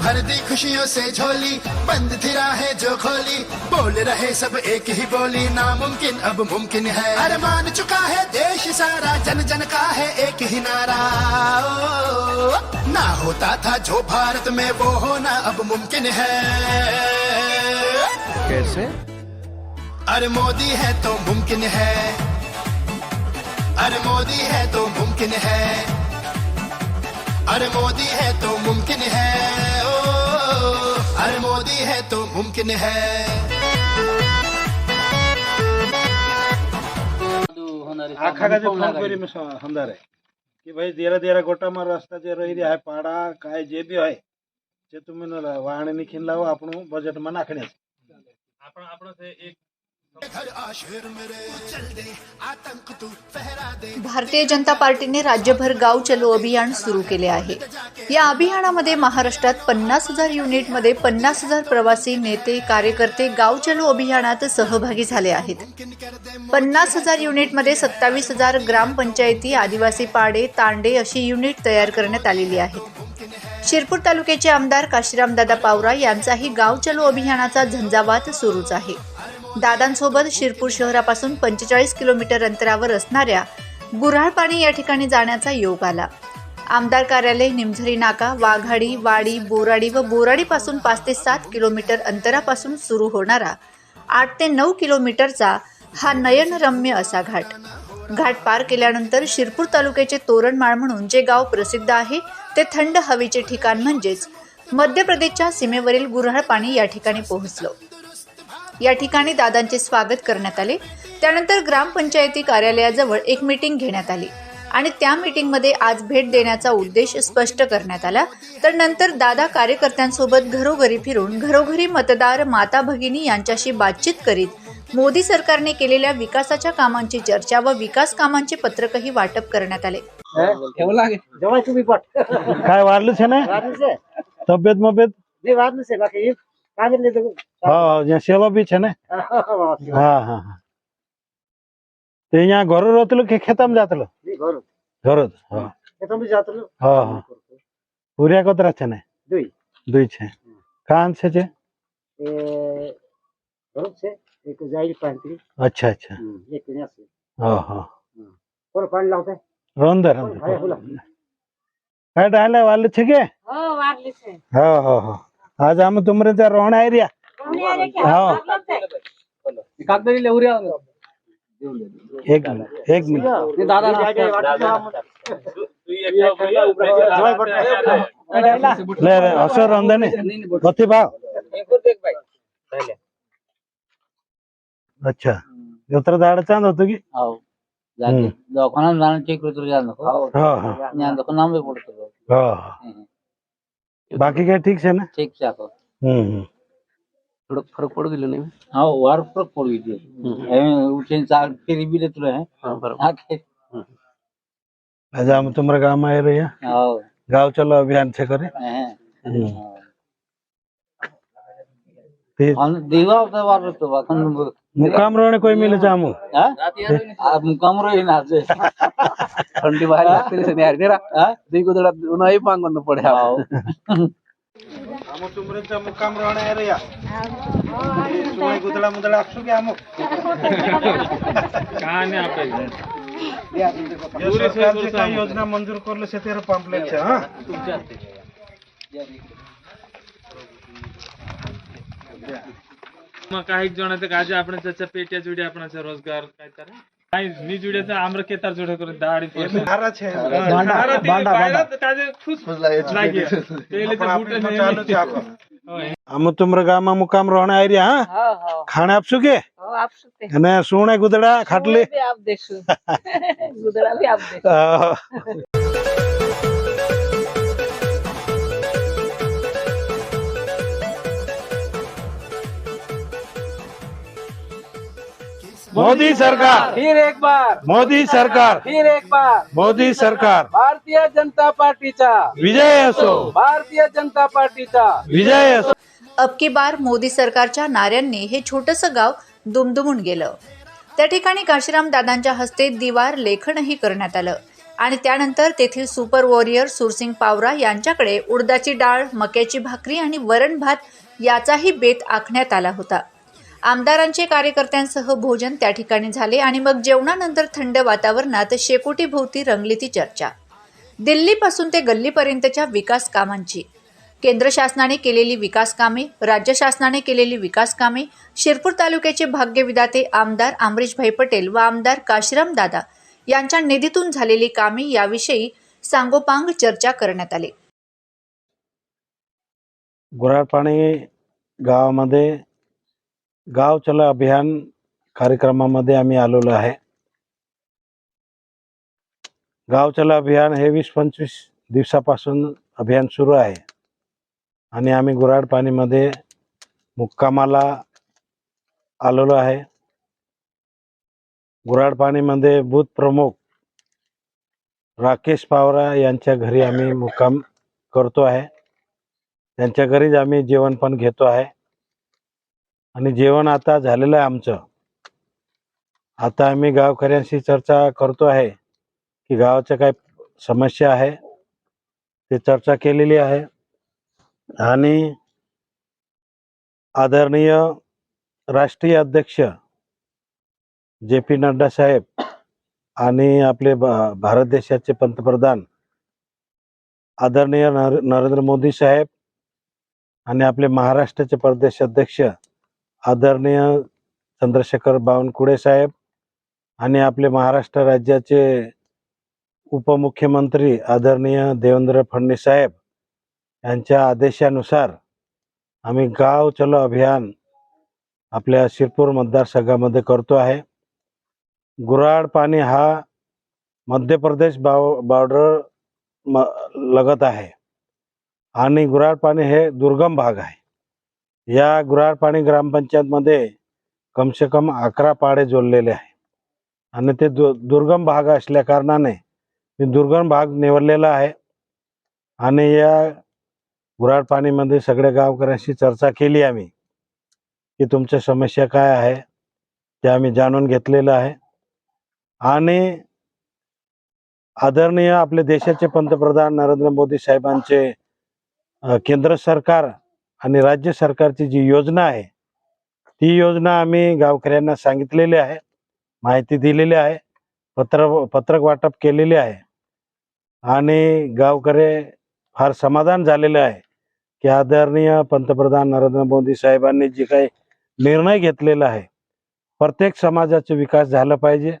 भर दी खुशियों से झोली। बंद थी राहें जो खोली। बोल रहे सब एक ही बोली। नामुमकिन अब मुमकिन है। अरे मान चुका है देश सारा। जन जन का है एक ही नारा। ओ, ना होता था जो भारत में वो होना अब मुमकिन है। कैसे? अरे मोदी है तो मुमकिन है। अरे मोदी है तो मुमकिन है। अरे मोदी है तो मुमकिन है ओ अरे मोदी है तो मुमकिन है આખા કાજે ફોન કરી મેં સ- સમજારે की भाई तेरा तेरा गोटा मार रस्ता जे रही आहे पाडा काय जे बी आहे ते तुम्ही न वाहने निखीन लावा आपण बजेट मा नाखण्याचं भारतीय जनता पार्टीने राज्यभर गाव चलो अभियान सुरू केले आहे. या अभियानामध्ये महाराष्ट्रात पन्नास हजार युनिटमध्ये पन्नास हजार प्रवासी नेते कार्यकर्ते गाव चलो अभियानात सहभागी झाले आहेत. पन्नास हजार युनिटमध्ये सत्तावीस हजार ग्रामपंचायती आदिवासी पाडे तांडे अशी युनिट तयार करण्यात आलेली आहेत. शिरपूर तालुक्याचे आमदार काशीरामदादा पावरा यांचाही गाव चलो अभियानाचा झंझावात सुरूच आहे. दादांसोबत शिरपूर शहरापासून पंचेचाळीस किलोमीटर अंतरावर असणाऱ्या गुऱ्हाळपाणी या ठिकाणी जाण्याचा योग आला. आमदार कार्यालय निमझरी नाका वाघाडी वाडी बोराडी व बोराडीपासून पाच ते सात किलोमीटर अंतरापासून सुरू होणारा आठ ते नऊ किलोमीटरचा हा नयनरम्य असा घाट. घाट पार केल्यानंतर शिरपूर तालुक्याचे तोरणमाळ म्हणून जे गाव प्रसिद्ध आहे ते थंड हवेचे ठिकाण म्हणजेच मध्य प्रदेशच्या सीमेवरील गुऱ्हाळ पाणी या ठिकाणी पोहोचलो. या ठिकाणी दादांचे स्वागत करण्यात आले. त्यानंतर ग्रामपंचायती कार्यालयाजवळ एक मीटिंग घेण्यात आली आणि त्या मीटिंगमध्ये आज भेट देण्याचा उद्देश स्पष्ट करण्यात आला. तर नंतर दादा कार्यकर्त्यांसोबत घरोघरी फिरून घरोघरी मतदार माता भगिनी यांच्याशी बातचीत करीत मोदी सरकारने केलेल्या विकासाच्या कामांची चर्चा व विकास कामांचे पत्रकही वाटप करण्यात आले. काय वाढलंच आहे. ना तब्येत मब्येत? કાજલે તો હા જ્યાં સેલો બી છે ને હા હા તે અહીંયા ઘર રહેતલું કે ખેતમ જાતલું ઘર ઘર હા ખેતમ બી જાતલું હા હા પૂર્યા કતરા છે ને দুই দুই છે કાન છે છે એ ઘર છે એક જાઈલ પાંત્રી અચ્છા અચ્છા એક ન્યા છે હા હા કોણ પાણી લાવતે રોંદર રોંદર હા એટલે વાલી છે કે હા વાલી છે હા હા હા आज आम्ही तुमऱ्याचा रोहण आहे रे. हो. कागदारी लेवऱ्या एक मिनिट एक मिनिट. दादा असं रंधा नाही. कथे भाव. अच्छा. जोत्र दाड चांद होतो की? దోకాణం దాని చీకృతులు అందుకు నేను అందుకున్నాం ఇప్పుడు બાકી કઈ ઠીક છે ને ઠીક છે આખો હમ થોડોક ફરક પડી ગયેલો નહીં હા વાર ફરક પડી ગયો હવે ઉઠીને ચાલ ફેરી બી લેતો રહે આજે આમ તમારા ગામ આવી રહ્યા ગાવ ચલો અભિયાન છે કરે મુકામ રોને કોઈ મિલે છે આમ મુકામ રોઈ ના છે थंडी बाहेर लागते सनी यार तेरा दी गुदड़ा उन्हें ही पांगन न पड़े आओ आमो तुमरे तो मुकाम रहना है रे या. सुबह गुदड़ा मुदड़ा अक्षु के आमो. कहाँ ने आप सरकारची काही योजना मंजूर करलं शेतीवर पांपलेटच्या हा? तुमच्या मग काही जणांचं काळजी आपण त्याच्या पेट्या जुड्या आपण रोजगार काय करा নিজুড়েছে আমরা কেতার জোড়া করে দাঁড়ি পড়ছে ধারা আছে ধারা বাঁধা বাঁধা কাজে ফুস ফুস লাগে তেলে তো বুটে চালু চাপ અમે તુમરા ગામમાં મુકામ રહેણ આવી રહ્યા હા ખાણે આપશું કે અને શું ગુદડા ખાટલી ગુદડા मोदी सरकार. फिर एक बार. मोदी सरकार. फिर एक बार. मोदी सरकार. भारतीय जनता पार्टीचा. विजय असो. भारतीय जनता पार्टीचा. विजय असो. अब की बार मोदी सरकारच्या नाऱ्यांनी हे छोटंसं गाव दुमदुमून गेलं. त्या ठिकाणी काशीराम दादांच्या हस्ते दिवार लेखनही करण्यात आलं. आणि त्यानंतर तेथील सुपर वॉरियर सुरसिंग पावरा यांच्याकडे उडदाची डाळ मक्याची भाकरी आणि वरण भात याचाही बेत आखण्यात आला होता. आमदारांचे कार्यकर्त्यांसह भोजन त्या ठिकाणी झाले आणि मग जेवणानंतर थंड वातावरणात शेकोटीभोवती रंगली ती चर्चा. दिल्लीपासून ते गल्लीपर्यंतच्या विकास कामांची. केंद्र शासनाने केलेली विकास कामे राज्य शासनाने केलेली विकास कामे शिरपूर तालुक्याचे भाग्यविदाते आमदार अमरीशभाई पटेल व आमदार काशीराम दादा यांच्या निधीतून झालेली कामे याविषयी सांगोपांग चर्चा करण्यात आली. गुराळपाणी गावामध्ये गाव चला अभियान कार्यक्रमामध्ये आम्ही आलेलो आहे. गाव चला अभियान हे वीस पंचवीस दिवसापासून अभियान सुरू आहे. आणि आम्ही गुराड पाणीमध्ये मुक्कामाला आलेलो आहे. गुराड पाणीमध्ये बूथ प्रमुख राकेश पावरा यांच्या घरी आम्ही मुक्काम करतो आहे. त्यांच्या घरीच आम्ही जेवण पण घेतो आहे. आणि जेवण आता झालेलं आहे आमचं. आता आम्ही गावकऱ्यांशी चर्चा करतो आहे की गावाच्या काय समस्या आहे ते चर्चा केलेली आहे. आणि आदरणीय राष्ट्रीय अध्यक्ष जे पी नड्डा साहेब आणि आपले भारत देशाचे पंतप्रधान आदरणीय नर नरेंद्र मोदी साहेब आणि आपले महाराष्ट्राचे प्रदेश अध्यक्ष आदरणीय चंद्रशेखर बावनकुळे साहेब आणि आपले महाराष्ट्र राज्याचे उपमुख्यमंत्री आदरणीय देवेंद्र फडणवीस साहेब यांच्या आदेशानुसार आम्ही गाव चलो अभियान आपल्या शिरपूर मतदारसंघामध्ये करतो आहे. गुराड पाणी हा मध्य प्रदेश बाव बॉर्डर म लगत आहे आणि गुराड पाणी हे दुर्गम भाग आहे. या गुराड पाणी ग्रामपंचायतमध्ये कमसे कम अकरा पाडे जोडलेले आहे. आणि ते दु दुर्गम भाग असल्या कारणाने मी दुर्गम भाग निवडलेला आहे. आणि या गुराड पाणीमध्ये सगळ्या गावकऱ्यांशी चर्चा केली आम्ही की तुमच्या समस्या काय आहे ते आम्ही जाणून घेतलेलं आहे. आणि आदरणीय आपले देशाचे पंतप्रधान नरेंद्र मोदी साहेबांचे केंद्र सरकार आणि राज्य सरकारची जी योजना आहे ती योजना आम्ही गावकऱ्यांना सांगितलेली आहे माहिती दिलेली आहे पत्र पत्रक वाटप केलेले आहे. आणि गावकरी फार समाधान झालेले आहे की आदरणीय पंतप्रधान नरेंद्र मोदी साहेबांनी जे काही निर्णय घेतलेला आहे प्रत्येक समाजाचा विकास झाला पाहिजे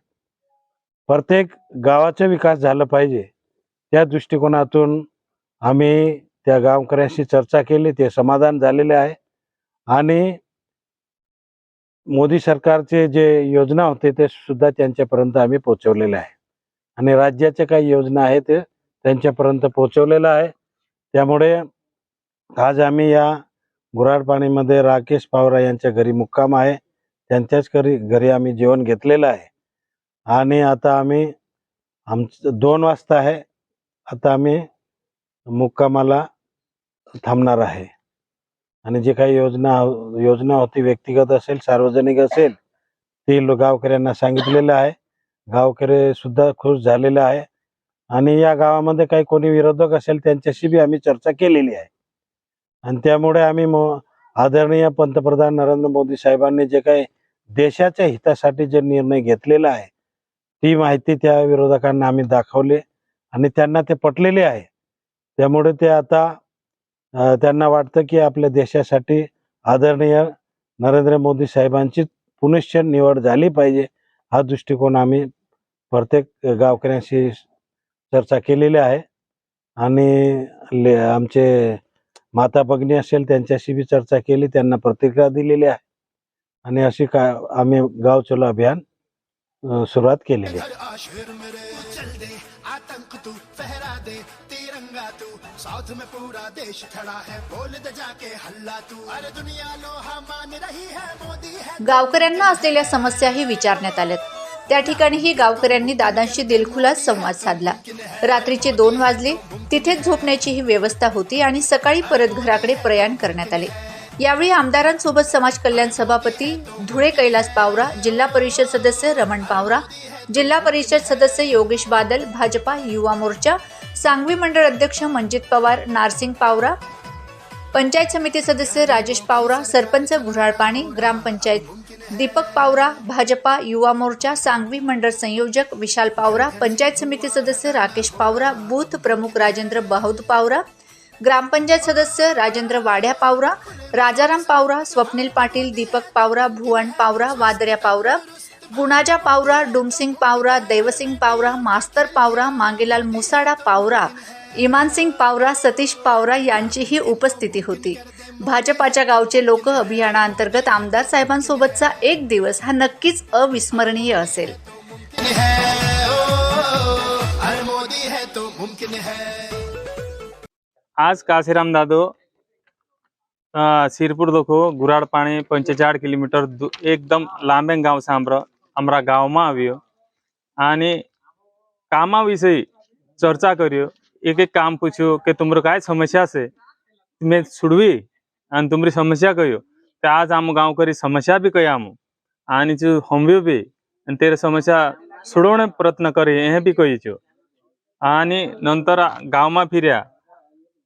प्रत्येक गावाचा विकास झाला पाहिजे त्या दृष्टिकोनातून आम्ही त्या गावकऱ्यांशी चर्चा केली ते समाधान झालेले आहे. आणि मोदी सरकारचे जे योजना होते ते सुद्धा त्यांच्यापर्यंत आम्ही पोहोचवलेले आहे. आणि राज्याच्या काही योजना आहेत ते त्यांच्यापर्यंत पोहोचवलेलं आहे. त्यामुळे आज आम्ही या गुराड पाणीमध्ये राकेश पावरा यांच्या घरी मुक्काम आहे. त्यांच्याच घरी घरी आम्ही जेवण घेतलेलं आहे. आणि आता आम्ही आमचं दोन वाजता आहे. आता आम्ही मुक्कामाला थांबणार आहे. आणि जे काही योजना योजना होती व्यक्तिगत असेल सार्वजनिक असेल ते गावकऱ्यांना सांगितलेलं आहे. गावकरी सुद्धा खुश झालेले आहे. आणि या गावामध्ये काही कोणी विरोधक असेल त्यांच्याशी बी आम्ही चर्चा केलेली आहे. आणि त्यामुळे आम्ही आदरणीय पंतप्रधान नरेंद्र मोदी साहेबांनी जे काही देशाच्या हितासाठी जे निर्णय घेतलेला आहे ती माहिती त्या विरोधकांना आम्ही दाखवली. आणि त्यांना ते पटलेले आहे. त्यामुळे ते आता त्यांना वाटतं की आपल्या देशासाठी आदरणीय नरेंद्र मोदी साहेबांची पुनश्च निवड झाली पाहिजे हा दृष्टिकोन आम्ही प्रत्येक गावकऱ्यांशी चर्चा केलेली आहे. आणि ले आमचे माता भगिनी असेल त्यांच्याशी बी चर्चा केली त्यांना प्रतिक्रिया दिलेली आहे. आणि अशी का आम्ही गाव चलो अभियान सुरुवात केलेली आहे. साउथ में पूरा देश खड़ा है। बोल दे जाके हल्ला तू। अरे दुनिया लोहा मान रही है मोदी है। गावकऱ्यांना असलेल्या समस्याही विचारण्यात आल्यात. त्या ठिकाणीही गावकऱ्यांनी दादांशी दिलखुलास संवाद साधला. रात्रीचे दोन वाजले. तिथेच झोपण्याचीही व्यवस्था होती आणि सकाळी परत घराकडे प्रयाण करण्यात आले. यावेळी आमदारांसोबत समाज कल्याण सभापती धुळे कैलास पावरा जिल्हा परिषद सदस्य रमण पावरा जिल्हा परिषद सदस्य योगेश बादल भाजपा युवा मोर्चा सांगवी मंडळ अध्यक्ष मंजित पवार नारसिंग पावरा पंचायत समिती सदस्य राजेश पावरा सरपंच घुराळ पाणी ग्रामपंचायत दीपक पावरा भाजपा युवा मोर्चा सांगवी मंडळ संयोजक विशाल पावरा पंचायत समिती सदस्य राकेश पावरा बूथ प्रमुख राजेंद्र बहौद पावरा ग्रामपंचायत सदस्य राजेंद्र वाड्या पावरा राजाराम पावरा स्वप्नील पाटील दीपक पावरा भुवन पावरा वादऱ्या पावरा गुणाजा पावरा डुमसिंग पावरा देवसिंग पावरा मास्तर पावरा मांगेलाल मुसाडा पावरा इमानसिंग पावरा सतीश पावरा यांचीही उपस्थिती होती. भाजपाच्या गावचे लोक अभियानाअंतर्गत आमदार साहेबांसोबतचा एक दिवस हा नक्कीच अविस्मरणीय असेल. आज काशीराम दादो शिरपूर दोखो गुराड पाणी पंचेचाळ किलोमीटर एकदम लांबे गाव सांबर हमारा गाँव में आयो आने काम विषय चर्चा करियो. एक एक काम पूछियो कि तुम्हारे का समस्या से? मैं छुड़वी आ तुम्हारी समस्या कहो तो आज आम गाँव करी समस्या भी कहो आने जो हमव्यू भी तेरे समस्या छुड़ने प्रयत्न करी ये भी कही चो आने नंतर गाँव में फिर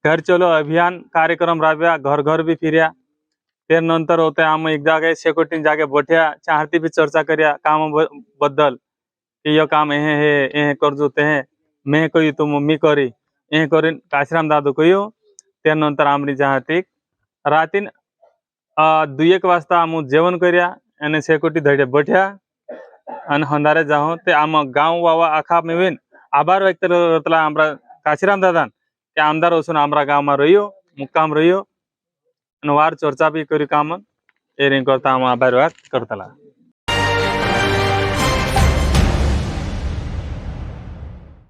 घर चलो अभियान कार्यक्रम रहा घर घर भी फिर त्यानंतर होते आम एक जागे शेकोटीन जागे बोठ्या चाहती भी चर्चा करिया कामबद्दल की यो काम हे हे हे कर जोते हे। मे कही तो मम्मी करी। ए करीन काशीराम दादू तेर नंतर आमरी जाहतीक रातीन एक वाजता आम जेवन करिया आणि शेकोटी धडे बठ्या आणि हंदारे जाहो ते आम गाव वावा आखा मेवेन आभार व्यक्त करतला आमरा काशीराम दादान ते आमदार असून आमरा गावमा रहियो मुक्काम रहियो। वार चर्चा बी करी काम एरिंग करता आम्ही आभार व्यक्त करतला